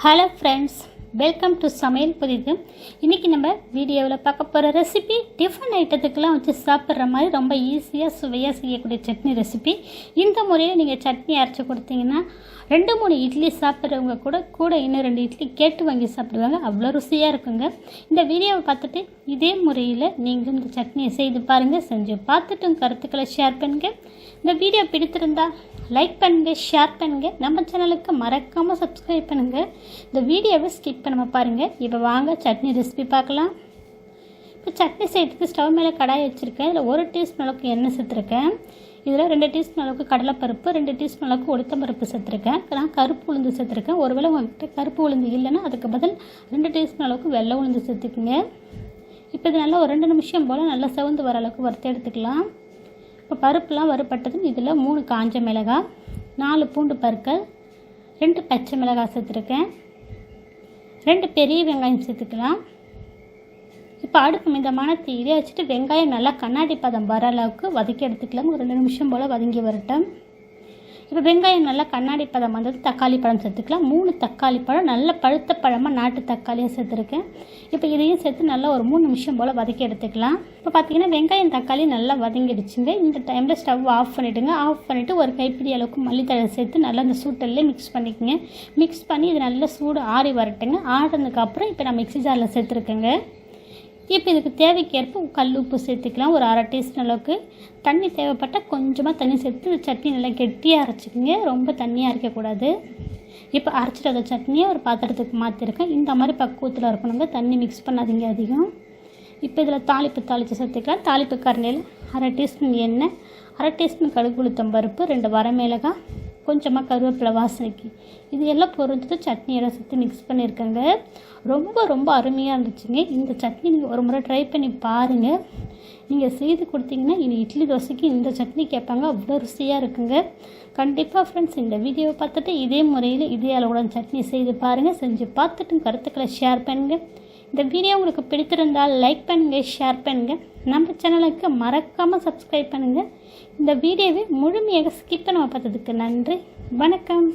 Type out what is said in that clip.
Hello friends welcome to சமையல் புதிது. இன்றைக்கி நம்ம வீடியோவில் பார்க்க போகிற ரெசிபி டிஃபன் ஐட்டத்துக்கெலாம் வச்சு சாப்பிட்ற மாதிரி ரொம்ப ஈஸியாக சுவையாக செய்யக்கூடிய சட்னி ரெசிபி இந்த முறையில் நீங்கள் சட்னி அரைச்சி கொடுத்தீங்கன்னா ரெண்டு மூணு இட்லி சாப்பிட்றவங்க கூட கூட இன்னும் ரெண்டு இட்லி கேட்டு வாங்கி சாப்பிடுவாங்க. அவ்வளோ ருசியாக இருக்குங்க. இந்த வீடியோவை பார்த்துட்டு இதே முறையில் நீங்களும் இந்த சட்னியை செய்து பாருங்கள் செஞ்சு பார்த்துட்டும் கருத்துக்களை ஷேர் பண்ணுங்கள் இந்த வீடியோ பிடித்திருந்தா லைக் பண்ணுங்கள் ஷேர் பண்ணுங்கள் நம்ம சேனலுக்கு மறக்காமல் சப்ஸ்கிரைப் பண்ணுங்கள் இந்த வீடியோவை ஸ்கிப் இப்போ நம்ம பாருங்கள் இப்போ வாங்க சட்னி ரெசிபி பார்க்கலாம். இப்போ சட்னி செய்யறதுக்கு ஸ்டவ் மேலே கடாய் வச்சுருக்கேன். இதில் ஒரு டீஸ்பூன் அளவுக்கு எண்ணெய் சேர்த்துருக்கேன். இதில் ரெண்டு டீஸ்பூன் அளவுக்கு கடலைப்பருப்பு ரெண்டு டீஸ்பூன் அளவுக்கு உளுத்தம்பருப்பு சேர்த்துருக்கேன். நான் கருப்பு உளுந்து சேர்த்துருக்கேன். ஒருவேளை உங்கள்கிட்ட கருப்பு உளுந்து இல்லைன்னா அதுக்கு பதில் ரெண்டு டீஸ்பூன் அளவுக்கு வெள்ளை உளுந்து சேர்த்துக்குங்க. இப்போ இது நல்லா ஒரு ரெண்டு நிமிஷம் போல் நல்லா செவந்து வர அளவுக்கு வறுத்து எடுத்துக்கலாம். இப்போ பருப்புலாம் வறுப்பட்டதும் இதில் மூணு காஞ்ச மிளகாய் நாலு பூண்டு பருக்கள் ரெண்டு பச்சை மிளகாய் சேர்த்துருக்கேன். ரெண்டு பெரிய வெங்காயம் சேர்த்துக்கலாம். இப்போ அடுப்பு மிதமான தீயிலே வச்சுட்டு வெங்காயம் நல்லா கண்ணாடி பதம் வர அளவுக்கு வதக்கி எடுத்துக்கலாம் ஒரு ரெண்டு நிமிஷம் போல் வதங்கி வரட்டும். இப்போ வெங்காயம் நல்லா கண்ணாடி பழம் வந்தது தக்காளி பழம் சேர்த்துக்கலாம். மூணு தக்காளி பழம் நல்ல பழுத்த பழமாக நாட்டு தக்காளியாக சேர்த்துருக்கேன். இப்போ இதையும் சேர்த்து நல்லா ஒரு மூணு நிமிஷம் போல் வதக்கி எடுத்துக்கலாம். இப்போ பார்த்தீங்கன்னா வெங்காயம் தக்காளி நல்லா வதங்கிடுச்சுங்க. இந்த டைமில் ஸ்டவ் ஆஃப் பண்ணிவிடுங்க ஆஃப் பண்ணிவிட்டு ஒரு கைப்பிடி அளவுக்கு மல்லித்தழை சேர்த்து நல்லா அந்த சூட்டல்லே மிக்ஸ் பண்ணிக்கோங்க. மிக்ஸ் பண்ணி இது நல்லா சூடு ஆறி வரட்டுங்க. ஆறினதுக்கப்புறம் இப்போ நான் மிக்ஸி ஜாரில் சேர்த்துருக்கேங்க. இப்போ இதுக்கு தேவைக்கேற்ப கல் உப்பு சேர்த்துக்கலாம். ஒரு அரை டீஸ்பூன் அளவுக்கு தண்ணி தேவைப்பட்டால் கொஞ்சமாக தண்ணி சேர்த்து சட்னி நல்லா கெட்டியாக அரைச்சிக்கோங்க. ரொம்ப தண்ணியாக அரைக்கக்கூடாது. இப்போ அரைச்சிட்டு அந்த சட்னியை ஒரு பாத்திரத்துக்கு மாற்றிருக்கேன் இந்த மாதிரி பக்குவத்தில் இருக்கணுங்க. தண்ணி மிக்ஸ் பண்ணாதீங்க அதிகம். இப்போ இதில் தாளிப்பு தாளித்து சேர்த்துக்கலாம். தாளிப்பு கரண்டியில் அரை டீஸ்பூன் எண்ணெய் அரை டீஸ்பூன் கடுகு உளுத்தம் பருப்பு ரெண்டு வரமிளகாய் கொஞ்சமாக கருவேப்பிலை வாசனைக்கு. இது எல்லாம் பொருந்தது சட்னியெல்லாம் சேர்த்து மிக்ஸ் பண்ணியிருக்கேங்க. ரொம்ப ரொம்ப அருமையாக இருந்துச்சுங்க. இந்த சட்னி நீங்கள் ஒரு முறை ட்ரை பண்ணி பாருங்கள் நீங்கள் செய்து கொடுத்தீங்கன்னா இனி இட்லி தோசைக்கு இந்த சட்னி கேட்பாங்க. அவ்வளோ ருசியாக இருக்குங்க. கண்டிப்பாக ஃப்ரெண்ட்ஸ் இந்த வீடியோவை பார்த்துட்டு இதே முறையில் இதே அளவுடன் சட்னி செய்து பாருங்கள் செஞ்சு பார்த்துட்டு கருத்துக்களை ஷேர் பண்ணுங்கள் இந்த வீடியோ உங்களுக்கு பிடித்திருந்தால் லைக் பண்ணுங்கள் ஷேர் பண்ணுங்கள் நம்ம சேனலுக்கு மறக்காமல் சப்ஸ்கிரைப் பண்ணுங்கள் இந்த வீடியோவை முழுமையாக ஸ்கிப் பண்ண பார்த்ததுக்கு நன்றி. வணக்கம்.